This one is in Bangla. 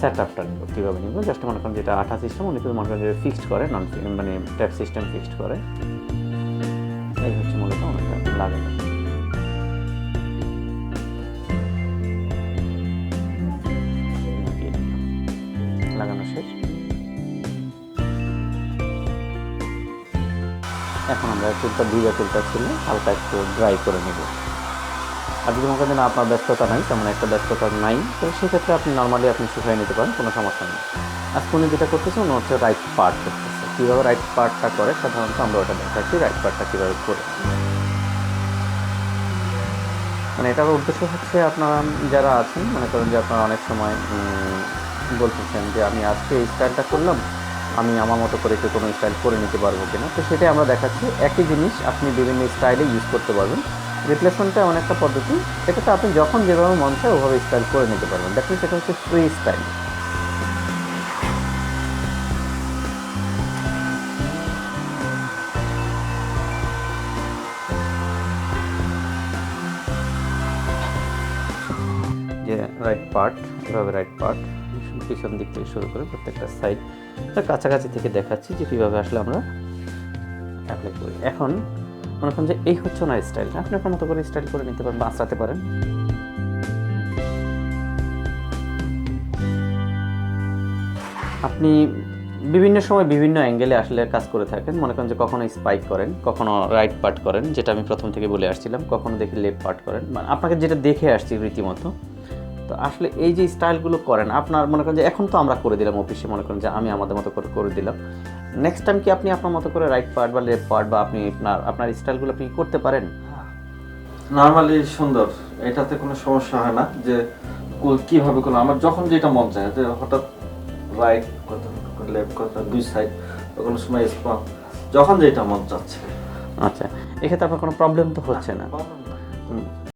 সেট আপটা নিব। কীভাবে নিব? জাস্ট মনে করেন যেটা আঠা সিস্টেম উনি তো মনে করেন যে ফিক্সড করে নন মানে ট্যাপ সিস্টেম ফিক্সড করে। এই হচ্ছে মূলত অনেকটা লাগানো। লাগানো এখন আমরা চুলটা ভিজা চুলটা ছিল হালকা একটু ড্রাই করে নেব। আর যদি মনে করেন আপনার ব্যস্ততা নাই, তেমন একটা ব্যস্ততা নাই, তো সেক্ষেত্রে আপনি নর্মালি আপনি শুকাই নিতে পারেন, কোনো সমস্যা নেই। আজকে উনি যেটা করতেছে, উনি হচ্ছে রাইট পার্ট করতেছে। কীভাবে রাইট পার্টটা করে, সাধারণত আমরা ওটা দেখাচ্ছি রাইট পার্টটা কীভাবে করে। মানে এটার উদ্দেশ্য হচ্ছে আপনারা যারা আছেন, মনে করেন যে আপনারা অনেক সময় বলতেছেন যে আমি আজকে এই স্টাইলটা করলাম, আমি আমার মতো করে একটু কোনো স্টাইল করে নিতে পারব কিনা? তো সেটাই আমরা দেখাচ্ছি। একই জিনিস আপনি বিভিন্ন স্টাইলে ইউজ করতে পারবেন। রিপ্লেসমেন্টটা এমন একটা পদ্ধতি। এটাতে আপনি যখন যেভাবে মন চায় ওভাবে স্টাইল করে নিতে পারবেন। দেখুন, সেটা হচ্ছে ফ্রি স্টাইল যে রাইট পার্ট এভাবে রাইট পার্ট পিছন দিক থেকে শুরু করে প্রত্যেকটা সাইড কাছাকাছি থেকে দেখাচ্ছি যে কীভাবে আসলে আমরা অ্যাপ্লাই করি। এখন মনে করেন যে এই হচ্ছে ওনার স্টাইল আপনি আপনার মতো করে স্টাইল করে নিতে পারেন বাঁচাতে পারেন। আপনি বিভিন্ন সময় বিভিন্ন অ্যাঙ্গেলে আসলে কাজ করে থাকেন, মনে করেন যে কখনো স্পাইক করেন, কখনো রাইট পার্ট করেন, যেটা আমি প্রথম থেকে বলে আসছিলাম, কখনো দেখি লেফট পার্ট করেন মানে আপনাকে যেটা দেখে আসছি রীতিমতো তো আসলে এই যে স্টাইলগুলো করেন আপনার মনে করেন যে এখন তো আমরা করে দিলাম অফিসে মনে করেন যে আমি আমাদের মতো করে করে দিলাম। নেক্সট টাইম কি আপনি আপনার মতো করে রাইট পার্ট বা লেফট পার্ট বা আপনি আপনার আপনার স্টাইলগুলো আপনি করতে পারেন? নর্মালি সুন্দর এটাতে কোনো সমস্যা হয় না যে কীভাবে করলাম। আমার যখন যেটা মন চায় যে হঠাৎ রাইট কথা লেফট কথা দুই সাইড কোনো সময় স্পন যখন যেটা মন চাচ্ছে। আচ্ছা এক্ষেত্রে আপনার কোনো প্রবলেম তো হচ্ছে না।